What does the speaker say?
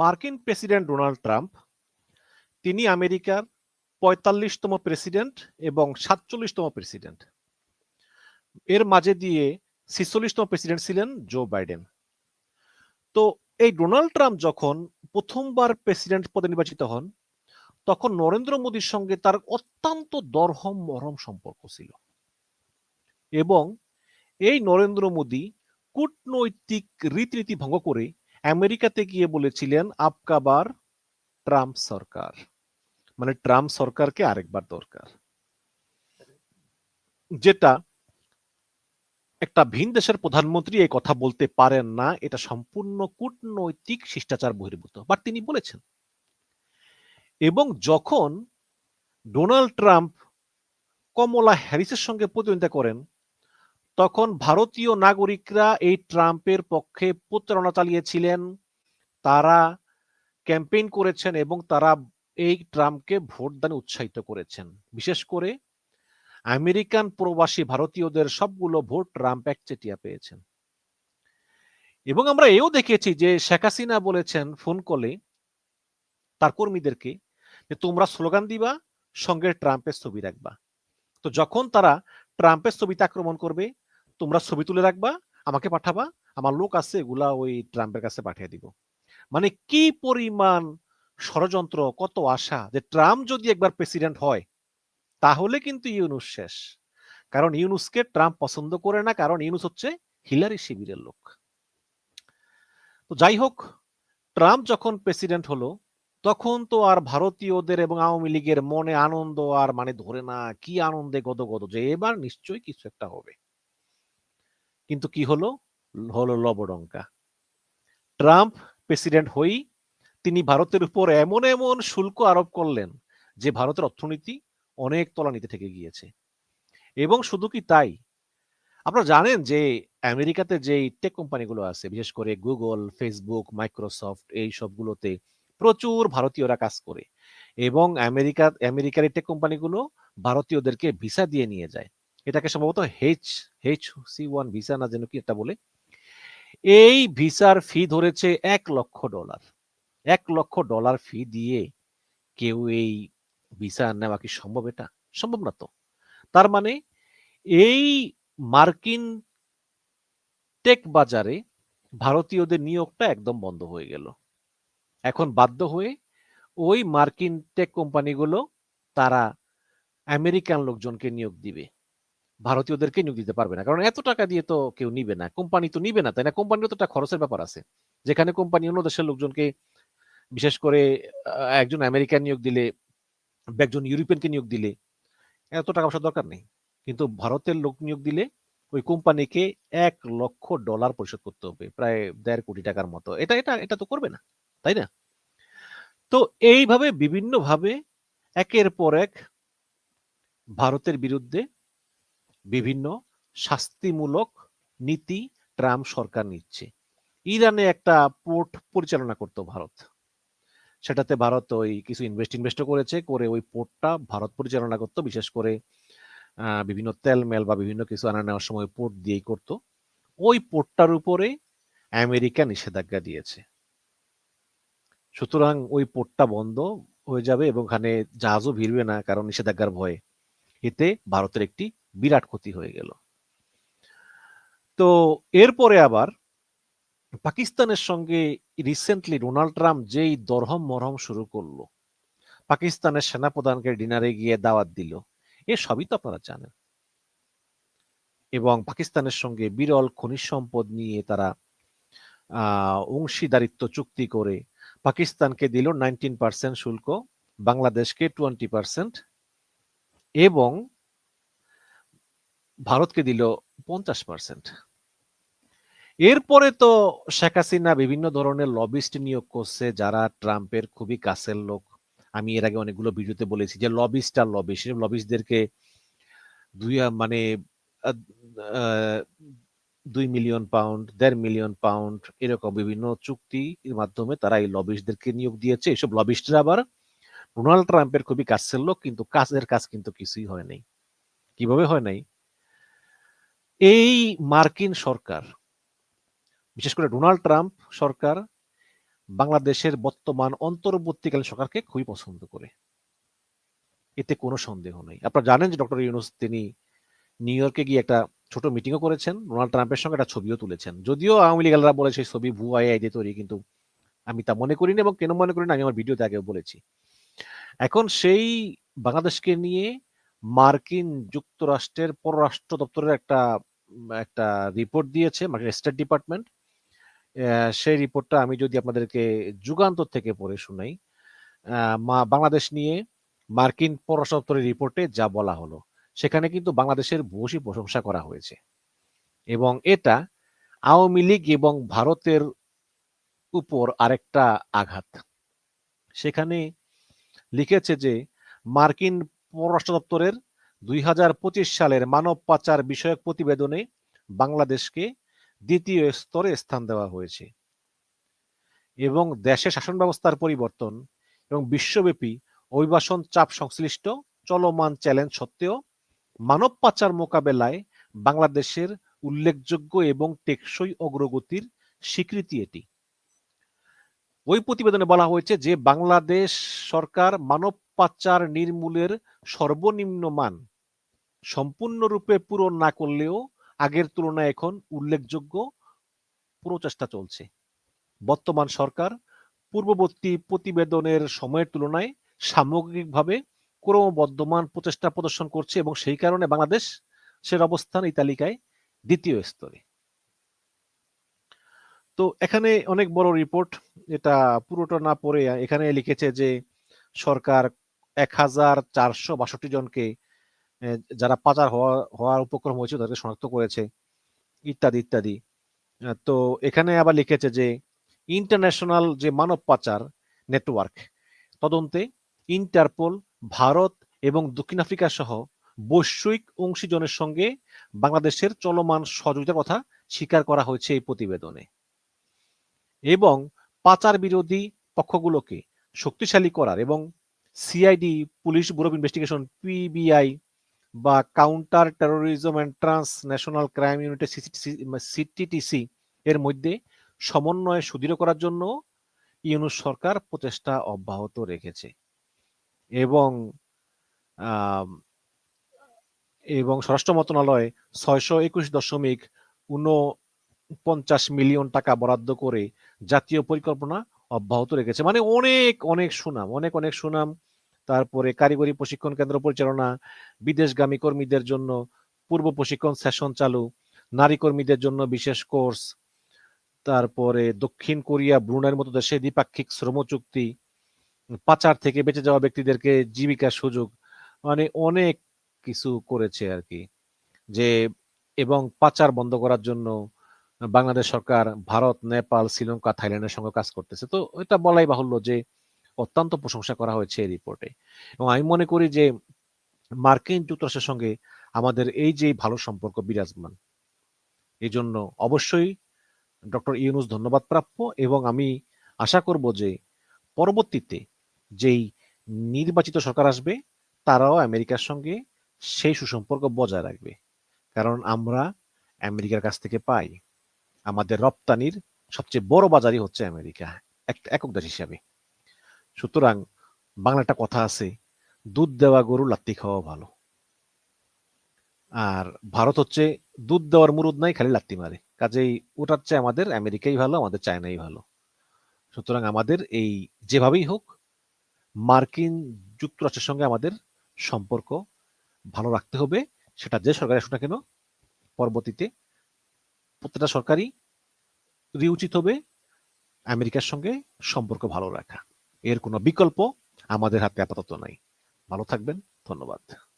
মার্কিন president Donald Trump, তিনি আমেরিকার পঁয়তাল্লিশতম প্রেসিডেন্ট এবং সাতচল্লিশতম প্রেসিডেন্ট। এর মাঝে দিয়ে ছিচল্লিশতম প্রেসিডেন্ট ছিলেন জো বাইডেন। তো এই ডোনাল্ড ট্রাম্প যখন প্রথমবার প্রেসিডেন্ট পদে নির্বাচিত হন, তখন নরেন্দ্র মোদীর সঙ্গে তার অত্যন্ত দরহম মরম সম্পর্ক ছিল। এবং এই নরেন্দ্র মোদী কূটনৈতিক রীতিনীতি ভঙ্গ করে আমেরিকাতে গিয়ে বলেছিলেন আপকাবার ট্রাম্প সরকার। মানে ট্রাম্প সরকারকে আরেকবার দরকার। যেটা একটা ভিন দেশের প্রধানমন্ত্রী এই কথা বলতে পারেন না, এটা সম্পূর্ণ কূটনৈতিক শিষ্টাচার বহির্ভূত। বাট তিনি বলেছেন, এবং যখন ডোনাল্ড ট্রাম্প কমলা হ্যারিসের সঙ্গে প্রতিদ্বন্দ্বিতা করেন তখন ভারতীয় নাগরিকরা এই ট্রাম্পের পক্ষে প্রচারণা চালিয়েছিলেন। তারা ক্যাম্পেইন করেছেন এবং তারা এই ট্রাম্পকে ভোটদানে উৎসাহিত করেছেন। বিশেষ করে আমেরিকান প্রবাসী ভারতীয়দের সবগুলো ভোট ট্রাম্প একচেটিয়া পেয়েছেন। এবং আমরা এও দেখেছি যে শেখ হাসিনা বলেছেন ফোন কলে তার কর্মীদেরকে যে, তোমরা স্লোগান দিবা, সঙ্গে ট্রাম্পের ছবি রাখবা। তো যখন তারা ট্রাম্পের ছবিতে আক্রমণ করবে তোমরা ছবি তুলে রাখবা, আমাকে পাঠাবা, আমার লোক আছে, এগুলা ওই ট্রাম্পের কাছে পাঠিয়ে দিব। মানে কি পরিমাণ ষড়যন্ত্র, কত আশা যে ট্রাম্প যদি একবার প্রেসিডেন্ট হয়, তাহলে কিন্তু ইউনুস শেষ। কারণ ইউনুসকে ট্রাম্প পছন্দ করে না, কারণ ইউনুস হচ্ছে হিলারি শিবিরের লোক। তো যাই হোক, ট্রাম্প যখন প্রেসিডেন্ট হলো, তখন তো আর ভারতীয়দের এবং আওয়ামী লীগের মনে আনন্দ আর মানে ধরে না, কি আনন্দে গদগদ যে এবার নিশ্চয়ই কিছু একটা হবে। কিন্তু কি হলো? হলো লবডঙ্কা ট্রাম্প প্রেসিডেন্ট হই তিনি ভারতের উপর এমন এমন শুল্ক আরোপ করলেন যে ভারতের অর্থনীতি অনেক তলানিতে থেকে গিয়েছে। এবং শুধু কি তাই? আপনারা জানেন যে আমেরিকাতে যে টেক কোম্পানিগুলো আছে, বিশেষ করে গুগল ফেসবুক মাইক্রোসফট এই সবগুলোতে প্রচুর ভারতীয়রা কাজ করে। এবং আমেরিকা, আমেরিকার টেক কোম্পানিগুলো ভারতীয়দেরকে ভিসা দিয়ে নিয়ে যায়। এটাকে সম্ভবত H H C one visa না যেন কি এটা বলে। এই ভিসার ফি ধরেছে এক লক্ষ ডলার এক লক্ষ ডলার ফি দিয়ে কেউ এই ভিসা নেওয়া কি সম্ভব এটা? সম্ভব না তো। তার মানে এই মার্কিন টেক বাজারে ভারতীয়দের নিয়োগটা একদম বন্ধ হয়ে গেল। এখন বাধ্য হয়ে ওই মার্কিন টেক কোম্পানিগুলো তারা আমেরিকান লোকজনকে নিয়োগ দিবে। ভারতীয়দেরকে নিয়োগ দিতে পারবে না। কারণ এত টাকা দিয়ে তো কেউ নিবে না। কোম্পানি তো নিবে না, তাই না? কোম্পানির তো একটা খরচের ব্যাপার আছে। যেখানে কোম্পানি অন্য দেশের লোকজনকে, বিশেষ করে একজন আমেরিকান নিয়োগ দিলে একজন ইউরোপিয়ানকে নিয়োগ দিলে, এত টাকা পয়সা দরকার নেই। কিন্তু ভারতের লোক নিয়োগ দিলে ওই কোম্পানিকে এক লক্ষ ডলার পরিশোধ করতে হবে, প্রায় দেড় কোটি টাকার মতো। এটা এটা এটা তো করবে না, তাই না? তো এইভাবে বিভিন্নভাবে একের পর এক ভারতের বিরুদ্ধে বিভিন্ন শাস্তিমূলক নীতি ট্রাম্প সরকার নিচ্ছে। ইরানে একটা পোর্ট পরিচালনা করত ভারত। সেটাতে ভারত ওই কিছু ইনভেস্ট ইনভেস্টও করেছে, করে ওই পোর্টটা ভারত পরিচালনা করতো, বিশেষ করে বিভিন্ন তেল মেল বা বিভিন্ন কিছু আনা নেওয়ার সময় পোর্ট দিয়েই করত। ওই পোর্টটার উপরে আমেরিকা নিষেধাজ্ঞা দিয়েছে। সুতরাং ওই পোর্টটা বন্ধ হয়ে যাবে এবং ওখানে জাহাজও ভিড়বে না কারণ নিষেধাজ্ঞার ভয়ে। এতে ভারতের একটি বিরাট ক্ষতি হয়ে গেল। তো এরপরে আবার পাকিস্তানের সঙ্গে রিসেন্টলি ডোনাল্ড ট্রাম্প যেই দরহম মরহম শুরু করল, পাকিস্তানের সেনাপ্রধানকে ডিনারে গিয়ে দাওয়াত দিল, এ সবই তো আপনারা জানেন। এবং পাকিস্তানের সঙ্গে বিরল খনিজ সম্পদ নিয়ে তারা অংশীদারিত্ব চুক্তি করে পাকিস্তানকে দিল নাইনটিন পার্সেন্ট শুল্ক, বাংলাদেশকে টোয়েন্টি পার্সেন্ট এবং ভারতকে দিল পঞ্চাশ পার্সেন্ট এরপরে তো শেখ হাসিনা বিভিন্ন ধরনের লবিস্ট নিয়োগ করছে, যারা ট্রাম্পের খুবই কাছের লোক। আমি এর আগে অনেকগুলো ভিডিওতে বলেছি যে লবিস্ট আর লবি সেসব লবিস্টদেরকে দুই মানে দুই মিলিয়ন পাউন্ড দেড় মিলিয়ন পাউন্ড এরকম বিভিন্ন চুক্তির মাধ্যমে তারা এই লবিস্টদেরকে নিয়োগ দিয়েছে। এসব লবিস্টরা আবার ডোনাল্ড ট্রাম্পের খুবই কাছের লোক, কিন্তু কাজের কাজ কিন্তু কিছুই হয় নাই। কীভাবে হয় নাই? এই মার্কিন সরকার, বিশেষ করে ডোনাল্ড ট্রাম্প সরকার, বাংলাদেশের বর্তমান অন্তর্বর্তীকালীন সরকারকে খুবই পছন্দ করে। এতে কোনো সন্দেহ নেই। আপনারা জানেন যে ডক্টর ইউনুস, তিনি নিউ ইয়র্কে গিয়ে একটা ছোট মিটিংও করেছেন। ডোনাল্ড ট্রাম্পের সঙ্গে একটা ছবিও তুলেছেন। যদিও আওয়ামী লীগালরা বলে সেই ছবি ভুয়া দিয়ে তৈরি, কিন্তু আমি তা মনে করি না এবং কেন মনে করি না আমি আমার ভিডিওতে আগেও বলেছি। এখন সেই বাংলাদেশকে নিয়ে মার্কিন যুক্তরাষ্ট্রের পররাষ্ট্র দপ্তরের একটা একটা রিপোর্ট দিয়েছে, মার্কিন স্টেট ডিপার্টমেন্ট সেই রিপোর্টটা আমি যদি আপনাদেরকে যুগান্তর থেকে পড়ে শুনাই বাংলাদেশ নিয়ে মার্কিন পররাষ্ট্র দপ্তরের রিপোর্টে যা বলা হলো, সেখানে কিন্তু বাংলাদেশের ভূয়সী প্রশংসা করা হয়েছে। এবং এটা আওয়ামী লীগ এবং ভারতের উপর আরেকটা আঘাত। সেখানে লিখেছে যে, মার্কিন পররাষ্ট্র দপ্তরের দুই হাজার পঁচিশ সালের মানব পাচার বিষয়ক প্রতিবেদনে বাংলাদেশকে দ্বিতীয় স্তরে স্থান দেওয়া হয়েছে এবং দেশে শাসন ব্যবস্থার পরিবর্তন এবং বিশ্বব্যাপী অভিবাসন চাপ সংশ্লিষ্ট চলমান চ্যালেঞ্জ সত্ত্বেও মানব পাচার মোকাবেলায় বাংলাদেশের উল্লেখযোগ্য এবং টেকসই অগ্রগতির স্বীকৃতি এটি। ওই প্রতিবেদনে বলা হয়েছে যে বাংলাদেশ সরকার মানব পাচার নির্মূলের সর্বনিম্ন মান সম্পূর্ণরূপে পূরণ না করলেও আগের তুলনায় এখন উল্লেখযোগ্য প্রচেষ্টা চলছে। বর্তমান সরকার পূর্ববর্তী প্রতিবেদনের সময়ের তুলনায় সামগ্রিকভাবে ক্রমবর্ধমান প্রচেষ্টা প্রদর্শন করছে এবং সেই কারণে বাংলাদেশ সের অবস্থান এই তালিকায় দ্বিতীয় স্তরে। তো এখানে অনেক বড় রিপোর্ট এটা পুরোটা না পড়ে, এখানে লিখেছে যে সরকার এক হাজার চারশো বাষট্টি জনকে যারা পাচার হওয়া, হওয়ার উপক্রম হয়েছে, তাদেরকে শনাক্ত করেছে, ইত্যাদি ইত্যাদি। তো এখানে আবার লিখেছে যে ইন্টারন্যাশনাল যে মানব পাচার নেটওয়ার্ক তদন্তে ইন্টারপোল ভারত এবং দক্ষিণ আফ্রিকা সহ বৈশ্বিক অংশীজনের সঙ্গে বাংলাদেশের চলমান সহযোগিতার কথা স্বীকার করা হয়েছে এই প্রতিবেদনে। এবং পাচার বিরোধী পক্ষগুলোকে শক্তিশালী করার এবং CID, police bureau of investigation PBI বা counter terrorism and transnational crime ইউনিটের সিটিটিসি এর মধ্যে সমন্বয় সুদৃঢ় করার জন্য ইউনুস সরকার প্রচেষ্টা অব্যাহত রেখেছে। এবং এবং স্বরাষ্ট্র মন্ত্রণালয় ছয়শো একুশ দশমিক উনপঞ্চাশ মিলিয়ন টাকা বরাদ্দ করে জাতীয় পরিকল্পনা অব্যাহত রেখেছে। মানে অনেক অনেক সুনাম, অনেক অনেক সুনাম। তারপরে কারিগরি প্রশিক্ষণ কেন্দ্র পরিচালনা, বিদেশগামী কর্মীদের জন্য পূর্ব প্রশিক্ষণ সেশন চালু, নারী কর্মীদের জন্য বিশেষ কোর্স, তারপরে দক্ষিণ কোরিয়া ব্রুনের মতো দেশে দ্বিপাক্ষিক শ্রম চুক্তি, পাচার থেকে বেঁচে যাওয়া ব্যক্তিদেরকে জীবিকার সুযোগ মানে অনেক কিছু করেছে আর কি। যে, এবং পাচার বন্ধ করার জন্য বাংলাদেশ সরকার, ভারত, নেপাল, শ্রীলঙ্কা, থাইল্যান্ডের সঙ্গে কাজ করতেছে। তো এটা বলাই বাহুল্য যে অত্যন্ত প্রশংসা করা হয়েছে এই রিপোর্টে এবং আমি মনে করি যে মার্কিন যুক্তরাষ্ট্রের সঙ্গে আমাদের এই যে ভালো সম্পর্ক বিরাজমান, এই জন্য অবশ্যই ডক্টর ইউনুস ধন্যবাদ প্রাপ্য এবং আমি আশা করব যে পরবর্তীতে যেই নির্বাচিত সরকার আসবে, তারাও আমেরিকার সঙ্গে সেই সুসম্পর্ক বজায় রাখবে। কারণ আমরা আমেরিকার কাছ থেকে পাই। আমাদের রপ্তানির সবচেয়ে বড় বাজারই হচ্ছে আমেরিকা একটা একক দেশ হিসাবে। সুতরাং বাংলা একটা কথা আছে, দুধ দেওয়া গরু লাত্তি খাওয়া ভালো। আর ভারত হচ্ছে দুধ দেওয়ার মুরুদ নাই, খালি লাত্তি মারে। কাজেই ওটার চেয়ে আমাদের আমেরিকাই ভালো, আমাদের চায়নাই ভালো। সুতরাং আমাদের এই যেভাবেই হোক, মার্কিন যুক্তরাষ্ট্রের সঙ্গে আমাদের সম্পর্ক ভালো রাখতে হবে। সেটা যে সরকার আসুক না কেন, পরবর্তীতে প্রত্যেকটা সরকারই উচিত হবে আমেরিকার সঙ্গে সম্পর্ক ভালো রাখা। এর কোনো বিকল্প আমাদের হাতে আপাতত নাই। ভালো থাকবেন, ধন্যবাদ।